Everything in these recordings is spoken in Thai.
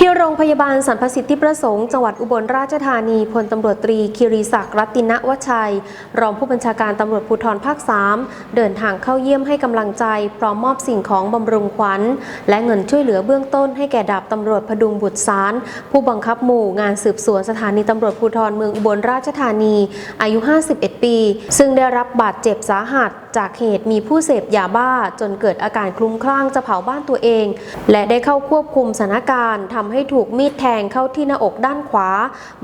ที่โรงพยาบาลสรรพสิทธิประสงค์จังหวัดอุบลราชธานีพลตำรวจตรีคิริศักดิ์รัตนวชัย รองผู้บัญชาการตำรวจภูธรภาค 3 เดินทางเข้าเยี่ยมให้กำลังใจ พร้อมมอบสิ่งของบำรุงขวัญ และเงินช่วยเหลือเบื้องต้นให้แก่ดาบตำรวจพดุงบุตรสาร ผู้บังคับหมู่งานสืบสวนสถานีตำรวจภูธรเมืองอุบลราชธานี อายุ 51 ปี ซึ่งได้รับบาดเจ็บสาหัสจากเหตุมีผู้เสพยาบ้าจนเกิดอาการคลุ้มคลั่งจะเผาบ้านตัวเอง และได้เข้าควบคุมสถานการณ์ทำให้ถูกมีดแทงเข้าที่หน้าอกด้านขวา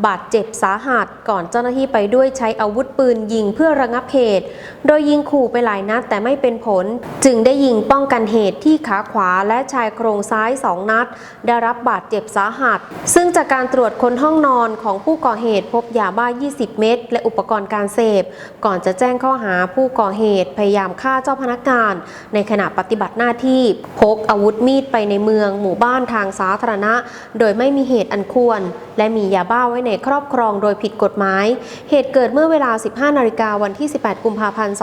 บาดเจ็บสาหัสก่อนเจ้าหน้าที่ไปด้วยใช้อาวุธปืนยิงเพื่อระงับเหตุ โดยยิงขู่ไปหลายนัดแต่ไม่เป็นผล จึงได้ยิงป้องกันเหตุที่ขาขวาและชายโครงซ้ายสองนัด ได้รับบาดเจ็บสาหัส ซึ่งจากการตรวจค้นห้องนอนของผู้ก่อเหตุพบยาบ้า 20 เม็ดและอุปกรณ์การเสพ ก่อนจะแจ้งข้อหาผู้ก่อเหตุพยายามฆ่าเจ้าพนักงาน ในขณะปฏิบัติหน้าที่พกอาวุธมีดไปในเมือง หมู่บ้านทางสาธารณะ โดยไม่มีเหตุอันควร และมียาบ้าไว้ในครอบครองโดยผิดกฎหมาย เหตุเกิดเมื่อเวลา 15 นาฬิกาวันที่ 18 กุมภาพันธ์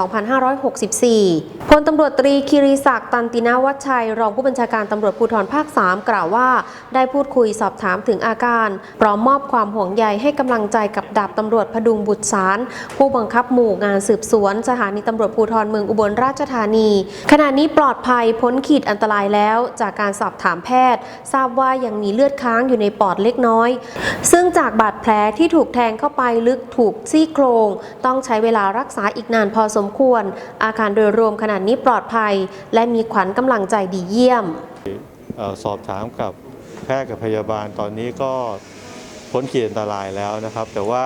2564 พลตำรวจตรีคิริศักดิ์ตันตินาวัชชัย รองผู้บัญชาการตำรวจภูธรภาค 3 กล่าวว่า ได้พูดคุยสอบถามถึงอาการ พร้อมมอบความห่วงใยให้กำลังใจกับดาบตำรวจพดุงบุตรสาร ผู้บังคับหมู่งานสืบสวน สถานีตำรวจภูธรเมืองอุบลราชธานี ขณะนี้ปลอดภัยพ้นขีดอันตรายแล้ว จากการสอบถามแพทย์ ทราบว่ายังมีเลือดค้างอยู่ในปอดเล็กน้อย ซึ่งจากบาดแผลที่ถูกแทงเข้าไปลึกถูกซี่โครง ต้องใช้เวลารักษาอีกนานพอสมควร อาการโดยรวมขณะนี้ปลอดภัย และมีขวัญกำลังใจดีเยี่ยม สอบถามกับแพทย์กับพยาบาลตอนนี้ก็พ้นขีดอันตรายแล้วนะครับ แต่ว่า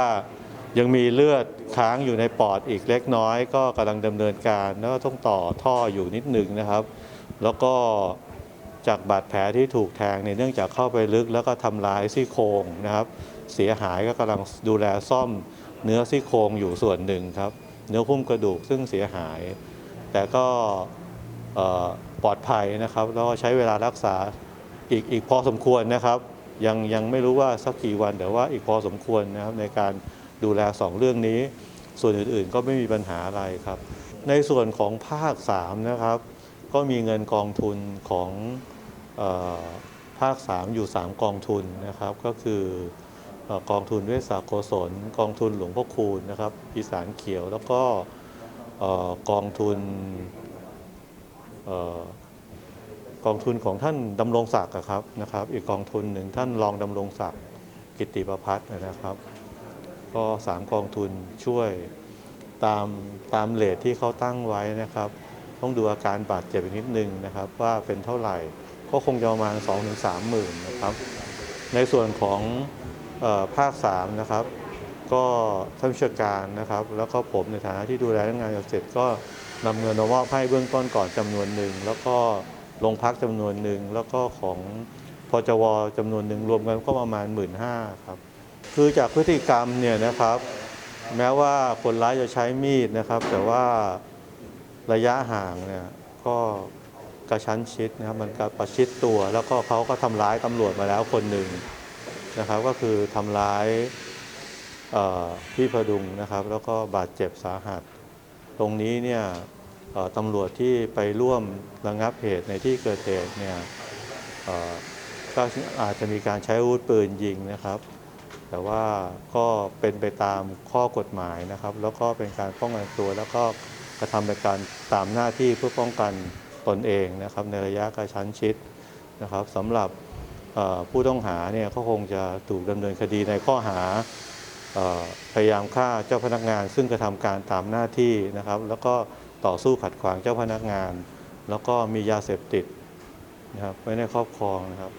ยังมีเลือด ค้างอยู่ในปอดอีกเล็กน้อย ก็กำลังดำเนินการแล้วก็ต้องต่อท่ออยู่นิดหนึ่งนะครับ แล้วก็จากบาดแผลที่ถูกแทงเนี่ยเนื่องจากเข้าไปลึกแล้วก็ทำลายซี่โครงนะครับ เสียหายก็กำลังดูแลซ่อมเนื้อซี่โครงอยู่ส่วนหนึ่งครับ เนื้อหุ้มกระดูกซึ่งเสียหาย แต่ก็ปลอดภัยนะครับแล้วก็ใช้เวลารักษาอีกอีกพอสมควรนะครับ ยังยังไม่รู้ว่าสักกี่วันแต่ว่าอีกพอสมควรนะครับในการ ดูแลสองเรื่องนี้ ส่วนอื่นๆ ก็ไม่มีปัญหาอะไรครับ ในส่วนของภาค3นะครับ ก็มีเงินกองทุนของออภาค 3 อยู่ 3 กองทุนนะครับ ก็คืออกองทุนเวชศาสตร์โกศลกองทุนหลวงพ่อคูณนะครับอีสานเขียวแล้วก็กองทุนออกองทุนของท่านดำรงศักดิ์ครับนะครับ อีกกองทุนหนึ่งท่านรองดำรงศักดิ์กิติประพัฒน์นะครับ ก็สามกองทุนช่วยตามตามเลทที่เขาตั้งไว้นะครับ ต้องดูอาการบาดเจ็บอีกนิดนึงนะครับ ว่าเป็นเท่าไหร่ก็คงจะประมาณ 2-3ถึงหมื่นนะครับ ในส่วนของออภาค 3 นะครับ ก็ท่านผู้ชาการนะครับ แล้วก็ผมในฐานะที่ดูแลเรื่องงานเกษตรก็นำเงินมามอบให้เบื้องต้นก่อนจำนวนหนึ่ง แล้วก็โรงพักจำนวนหนึ่ง แล้วก็ของพจวจำนวนหนึ่งรวมกันก็ประมาณ 1 5ื่นครับ คือจากพฤติกรรมเนี่ยนะครับ แม้ว่าคนร้ายจะใช้มีดนะครับ แต่ว่าระยะห่างเนี่ยก็กระชั้นชิดนะครับมันกระประชิดตัว แล้วก็เขาก็ทำร้ายตำรวจมาแล้วคนหนึ่งนะครับ ก็คือทำร้ายพี่พดุงนะครับ แล้วก็บาดเจ็บสาหัส ตรงนี้เนี่ยตำรวจที่ไปร่วมระงับเหตุในที่เกิดเหตุเนี่ยก็อาจจะมีการใช้อาวุธปืนยิงนะครับ แต่ว่าก็เป็นไปตามข้อกฎหมายนะครับ แล้วก็เป็นการป้องกันตัว แล้วก็กระทำเป็นการตามหน้าที่เพื่อป้องกันตนเองนะครับ ในระยะกระชั้นชิดนะครับสำหรับผู้ต้องหาเนี่ยเขาคงจะถูกดำเนินคดีในข้อหาออพยายามฆ่าเจ้าพนักงาน ซึ่งกระทำการตามหน้าที่นะครับ แล้วก็ต่อสู้ขัดขวางเจ้าพนักงาน แล้วก็มียาเสพติดนะครับไว้ในครอบครองนะครับ